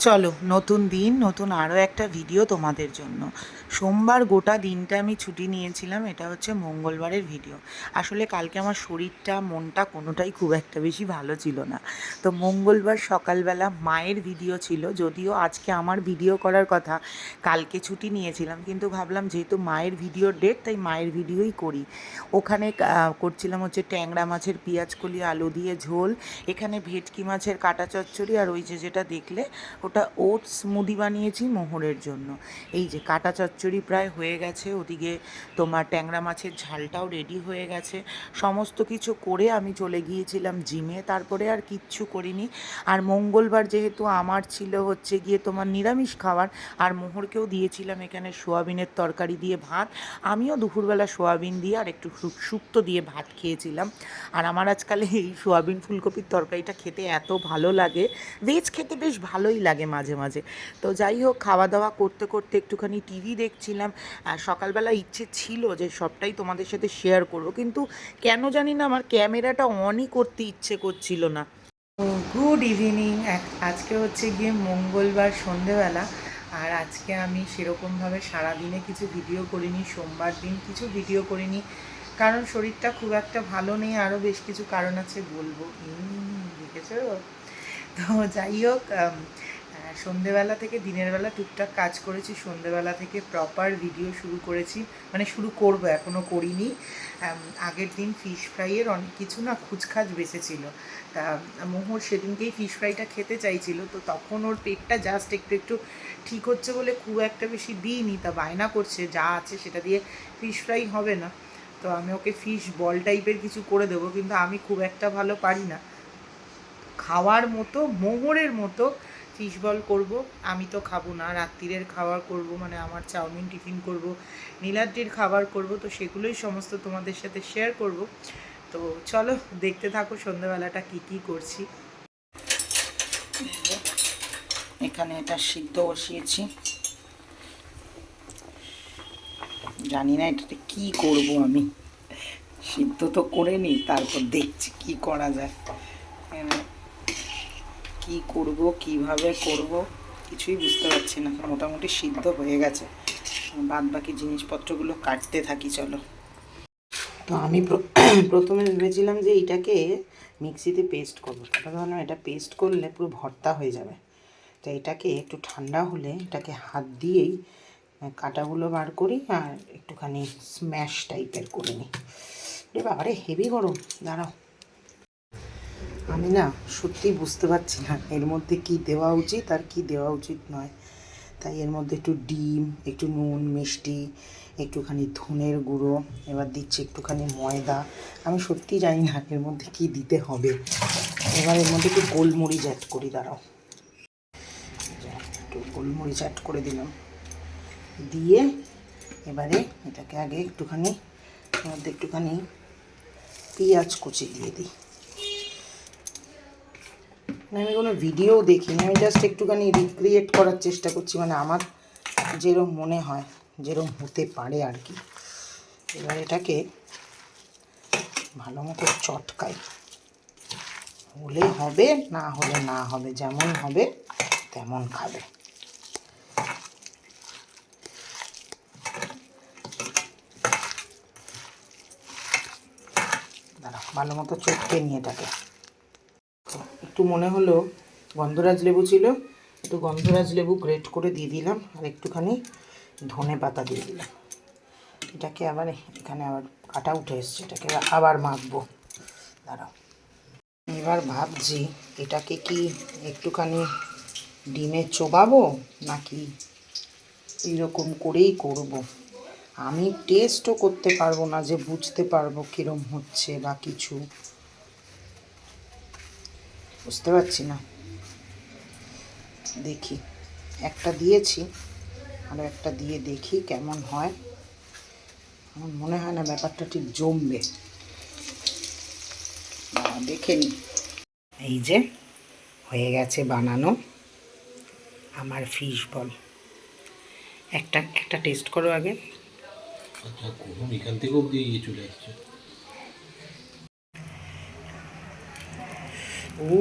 চলো নতুন দিন নতুন আরও একটা ভিডিও তোমাদের জন্য। সোমবার গোটা দিনটা আমি ছুটি নিয়েছিলাম, এটা হচ্ছে মঙ্গলবারের ভিডিও আসলে কালকে আমার শরীরটা, মনটা কোনোটাই খুব একটা বেশি ভালো ছিল না। তো মঙ্গলবার সকালবেলা মায়ের ভিডিও ছিল, যদিও আজকে আমার ভিডিও করার কথা, কালকে ছুটি নিয়েছিলাম, কিন্তু ভাবলাম যেহেতু মায়ের ভিডিওর ডেট তাই মায়ের ভিডিওই করি। ওখানে করছিলাম হচ্ছে ট্যাংরা মাছের পেঁয়াজ কলি, আলু দিয়ে ঝোল, এখানে ভেটকি মাছের কাটা চচ্চড়ি, আর ওই যে যেটা দেখলে, ওটা ওটস মুদি বানিয়েছি মোহরের জন্য। এই যে কাটা চচ্চড়ি প্রায় হয়ে গেছে, ওদিকে তোমার ট্যাংরা মাছের ঝালটাও রেডি হয়ে গেছে। সমস্ত কিছু করে আমি চলে গিয়েছিলাম জিমে, তারপরে আর কিচ্ছু করিনি। আর মঙ্গলবার যেহেতু আমার ছিল হচ্ছে গিয়ে তোমার নিরামিষ খাবার, আর মোহরকেও দিয়েছিলাম এখানে সোয়াবিনের তরকারি দিয়ে ভাত। আমিও দুপুরবেলা সোয়াবিন দিয়ে আর একটু শুক্তো দিয়ে ভাত খেয়েছিলাম। আর আমার আজকাল এই সোয়াবিন ফুলকপির তরকারিটা খেতে এত ভালো লাগে ভেজ খেতে বেশ ভালোই লাগে মাঝে মাঝে। তো যাই হোক, খাওয়া দাওয়া করতে করতে একটুখানি টিভি দেখছিলাম, আর সকালবেলা ইচ্ছে ছিল যে সবটাই তোমাদের সাথে শেয়ার করব, কিন্তু কেন জানি না আমার ক্যামেরাটা অনই করতে ইচ্ছে করছিল না। গুড ইভিনিং আজকে হচ্ছে গিয়ে মঙ্গলবার সন্ধেবেলা, আর আজকে আমি সেরকমভাবে সারাদিনে কিছু ভিডিও করিনি, সোমবার দিন কিছু ভিডিও করিনি, কারণ শরীরটা খুব একটা ভালো নেই, আরও বেশ কিছু কারণ আছে বলব। দেখেছ? তো যাই হোক আম, আহ, সন্ধেবেলা থেকে দিনের বেলা টুকটাক কাজ করেছি সন্ধেবেলা থেকে প্রপার ভিডিও শুরু করেছি। মানে শুরু করব এখনও করিনি। আগের দিন ফিশ ফ্রাইয়ের অনেক কিছু না খুচখাচ বেঁচেছিল। তা মোহর সেদিনকেই ফিশ ফ্রাইটা খেতে চাইছিল তো তখন ওর পেটটা জাস্ট একটু একটু ঠিক হচ্ছে বলে খুব একটা বেশি দিইনি। তা বায়না করছে যা আছে সেটা দিয়ে ফিশ ফ্রাই হবে না। তো আমি ওকে ফিশ বল টাইপের কিছু করে দেবো কিন্তু আমি খুব একটা ভালো পারি না। খাওয়ার মতো মোহরের মতো ফিশ বল করব, আমি তো খাব না। রাত্রিরের খাবার করব মানে আমার চাউমিন টিফিন করব, নীলাদ্রির খাবার করব, তো সেগুলোই সমস্ত তোমাদের সাথে শেয়ার করব। তো চলো, দেখতে থাকো সন্ধ্যাবেলাটা কি কি করছি। এখানে এটা সিদ্ধ বসিয়েছি। জানি না এটাতে কী করব আমি। সিদ্ধ তো করে নিই, তারপর দেখছি কি করা যায়। কি করব, কীভাবে করব, কিছুই বুঝতে পারছি না। মোটামুটি সিদ্ধ হয়ে গেছে। বাদ বাকি জিনিসপত্রগুলো কাটতে থাকি, চলো। তো আমি প্রথমে ভেবেছিলাম যে এইটাকে মিক্সিতে পেস্ট করব। তারপর ভাবলাম এটা পেস্ট করলে পুরো ভর্তা হয়ে যাবে। তো এটাকে একটু ঠান্ডা হলে এটাকে হাত দিয়েই কাঁটাগুলো বার করি আর একটুখানি স্ম্যাশ টাইপের করে নিই। বাবারে, হেভি গরম। দাঁড়াও। আমি না সত্যি বুঝতে পারছি না এর মধ্যে কি দেওয়া উচিত আর কি দেওয়া উচিত নয়। তাই এর মধ্যে একটু ডিম, একটু নুন, মিষ্টি, একটুখানি ধনের গুঁড়ো, এবার দিচ্ছি একটুখানি ময়দা। আমি সত্যি জানি না এর মধ্যে কি দিতে হবে। এবার এর মধ্যে একটু গোলমরিচ অ্যাড করি, দাঁড়াও। একটু গোলমরিচ অ্যাড করে দিলাম। দিয়ে এবারে এটাকে আগে একটুখানি, এর মধ্যে একটুখানি পেঁয়াজ কুচি দিয়ে দিই। না, আমি কোনো ভিডিও দেখিনি আমি জাস্ট একটুখানি রিক্রিয়েট করার চেষ্টা করছি মানে আমার যেরম মনে হয় যেরম হতে পারে আর কি। এবার এটাকে ভালো মতো চটকাই। হলে হবে না হলে না হবে যেমন হবে তেমন খাবে। দাঁড়া ভালো মতো চটকে নিয়ে এটাকে। একটু মনে হলো গন্ধরাজ লেবু ছিল একটু গন্ধরাজ লেবু গ্রেট করে দিয়ে দিলাম আর একটুখানি ধনে পাতা দিয়ে দিলাম। এটাকে আবার এখানে আবার কাটা উঠে এসছে, এটাকে আবার মাখবো। দাঁড়াও। এবার ভাবছি এটাকে কি একটুখানি ডিমে চোবাবো নাকি এইরকম করেই করব। আমি টেস্টও করতে পারব না যে বুঝতে পারব কীরম হচ্ছে বা কিছু। বুঝতে পারছি না। দেখি। একটা দিয়েছি আরও একটা দিয়ে দেখি কেমন হয়। আমার মনে হয় না ব্যাপারটা ঠিক জমবে। দেখে নি। এই যে, হয়ে গেছে বানানো আমার ফিশ বল একটা একটা টেস্ট করো আগে। আচ্ছা এখান থেকে অব্দি চলে আসছে। ও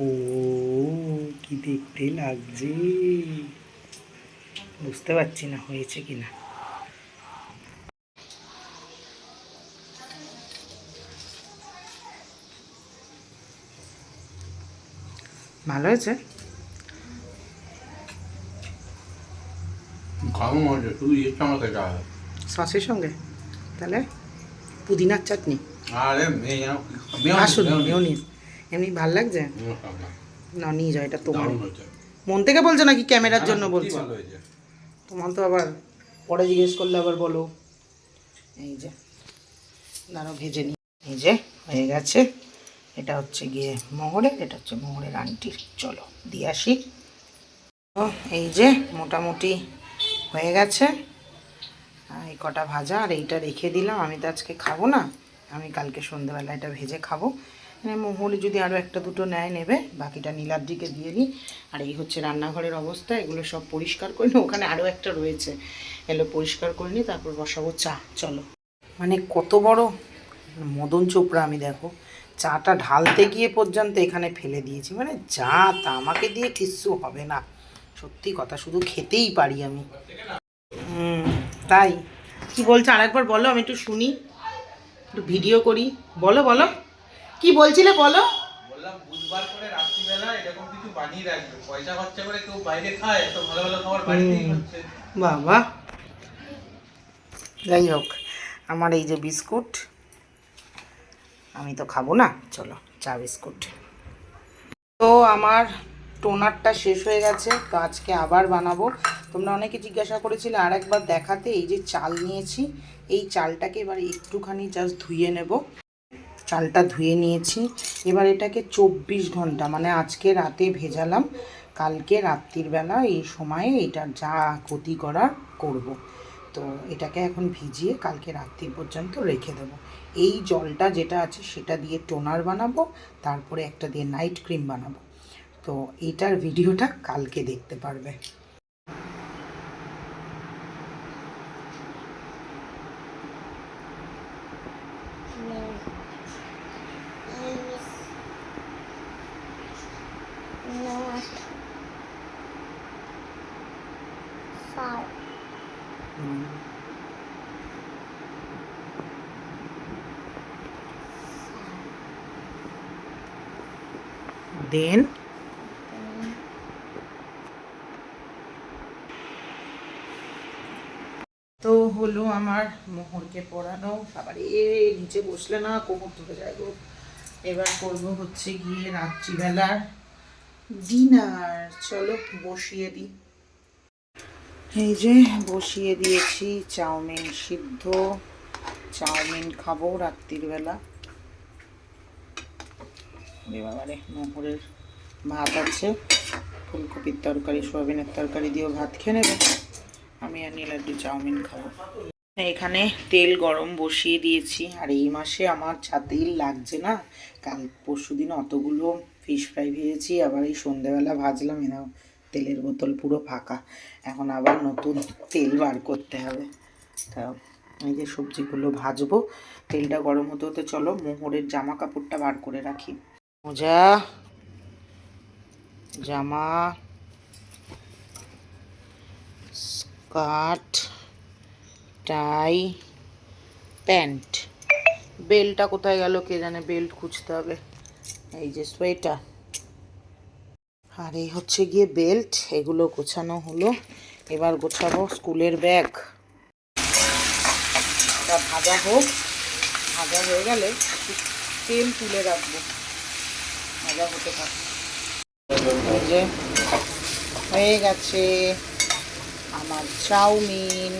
ও কি দেখতে লাগছে? বুঝতে পারছি না হয়েছে কি না? ভালো হয়েছে? সসের সঙ্গে? তাহলে? পুদিনার চাটনি? আরে আসুন মেয়নিজ এমনি ভালো লাগছে? না নিয়ে যাও এটা তোমার। মন থেকে বলছো নাকি ক্যামেরার জন্য হ্যাঁ, বলছো? তোমার তো আবার পরে জিজ্ঞেস করলে আবার বলো। এই যে দাঁড়াও ভেজে নি এই যে হয়ে গেছে। এটা হচ্ছে গিয়ে মোহরের এটা হচ্ছে মোহরের আন্টির। চলো দিয়ে আসি। তো এই যে মোটামুটি হয়ে গেছে। এই কটা ভাজা আর এইটা রেখে দিলাম। আমি তো আজকে খাব না। আমি কালকে সন্ধ্যেবেলা এটা ভেজে খাব। এখানে মোহরি যদি আরও একটা দুটো নেয় নেবে, বাকিটা নীলাদ্রিকে দিয়ে দিই আর এই হচ্ছে রান্নাঘরের অবস্থা, এগুলো সব পরিষ্কার করে নিই। ওখানে আরও একটা রয়েছে। এগুলো পরিষ্কার করে নিই, তারপর বসাবো চা। চলো। মানে কত বড় মদন চোপড়া আমি দেখো। চাটা ঢালতে গিয়ে পর্যন্ত এখানে ফেলে দিয়েছি। মানে যা তা আমাকে দিয়ে কিচ্ছু হবে না। সত্যি কথা, শুধু খেতেই পারি আমি। তাই। কি বলছো? আরেকবার বলো, আমি একটু শুনি। একটু ভিডিও করি। বলো বলো। কি বলছিলে বলো? বললাম বুধবার করে রাত্রিবেলা এরকম কিছু বানিয়ে রাখবে। পয়সা খরচা করে কেউ বাইরে খায় এত ভালো ভালো খাবার বাড়িতেই হচ্ছে। বাবা। যাই হোক আমার এই যে বিস্কুট আমি তো খাব না। চলো চা বিস্কুট। তো আমার টোনারটা শেষ হয়ে গেছে তো আজকে আবার বানাবো। তোমরা অনেকে জিজ্ঞাসা করেছিলে আর একবার দেখাতে, এই যে চাল নিয়েছি, এই চালটাকে এবার একটুখানি জাস্ট ধুয়ে নেব। চালটা ধুয়ে নিয়েছি। এবার এটাকে চব্বিশ ঘণ্টা মানে আজকে রাতে ভেজালাম, কালকে রাত্রির বেলা এই সময়ে এটা যা ক্ষতি করার করব। তো এটাকে এখন ভিজিয়ে কালকে রাত্রি পর্যন্ত রেখে দেবো। এই জলটা যেটা আছে সেটা দিয়ে টোনার বানাবো, তারপরে একটা দিয়ে নাইট ক্রিম বানাবো। তো এটার ভিডিওটা কালকে দেখতে পারবে। দেন। তো হলো আমার মোহরকে পড়ানো আবার এ নিচে বসলে না কোমর ধরে যায় গো। এবার করব হচ্ছে গিয়ে রাত্রিবেলার ডিনার। চলো বসিয়ে দিই। এই যে বসিয়ে দিয়েছি চাউমিন সিদ্ধ। চাউমিন খাব রাত্রির বেলা এবারে মোহরের ভাত আছে, ফুলকপির তরকারি, সোয়াবিনের তরকারি দিয়েও ভাত খেয়ে নেবে। আমি আর নীলাদ্রি চাউমিন খাব। এখানে তেল গরম বসিয়ে দিয়েছি, আর এই মাসে আমার যা তেল লাগছে না, কাল পরশু দিন অতগুলো ফিশ ফ্রাই ভেজেছি, আবার এই সন্ধেবেলা ভাজলাম এনাও তেলের বোতল পুরো ফাঁকা। এখন আবার নতুন তেল বার করতে হবে। তা এই যে সবজিগুলো ভাজবো, তেলটা গরম হতে হতে চলো মোহরের জামা কাপড়টা বার করে রাখি। মোজা জামা, স্কার্ট, টাই, প্যান্ট। বেল্টটা কোথায় গেল কে জানে, বেল্ট খুঁজতে হবে। এই যে সোয়েটার। আর এই হচ্ছে গিয়ে বেল্ট, এগুলো গোছানো হলো। এবার গোছাবো স্কুলের ব্যাগ। ভাজা হোক, ভাজা হয়ে গেলে তেল তুলে রাখব। হয়ে গেছে আমার চাউমিন।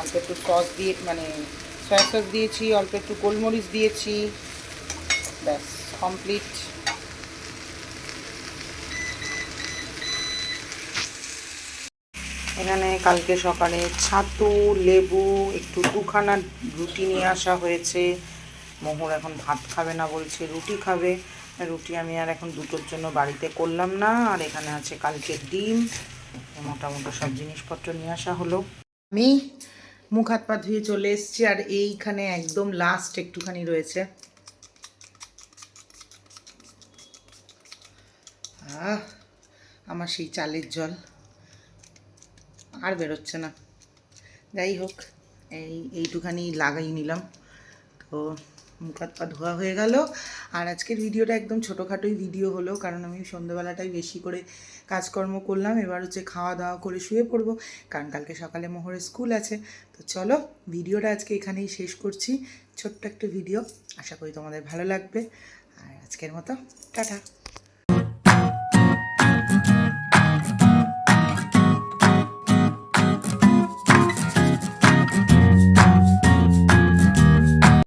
অল্প একটু সস দিয়ে মানে সয়া সস দিয়েছি, অল্প একটু গোলমরিচ দিয়েছি। ব্যাস কমপ্লিট এখানে কালকে সকালে ছাতু, লেবু, একটু দুখানা রুটি নিয়ে আসা হয়েছে। মোহর এখন ভাত খাবে না বলছে, রুটি খাবে। রুটি আমি আর এখন দুটোর জন্য বাড়িতে করলাম না, আর এখানে আছে কালকের ডিম। মোটামুটি সব জিনিসপত্র নিয়ে আসা হলো। আমি মুখ হাত পা ধুয়ে চলে এসেছি, আর এইখানে একদম লাস্ট একটুখানি রয়েছে। আহ, আমার সেই চালের জল। আর বেরোচ্ছে না। যাই হোক, এই, এইটুখানি লাগাই নিলাম। তো মুখ হাত পা ধোয়া হয়ে গেল। আর আজকের ভিডিওটা একদম ছোটোখাটোই ভিডিও হলো, কারণ আমি সন্ধ্যেবেলাটাই বেশি করে কাজকর্ম করলাম। এবার হচ্ছে খাওয়া দাওয়া করে শুয়ে পড়ব, কারণ কালকে সকালে মোহরের স্কুল আছে। তো চলো, ভিডিওটা আজকে এখানেই শেষ করছি। ছোট্ট একটা ভিডিও আশা করি তোমাদের ভালো লাগবে। আর আজকের মতো, টাটা।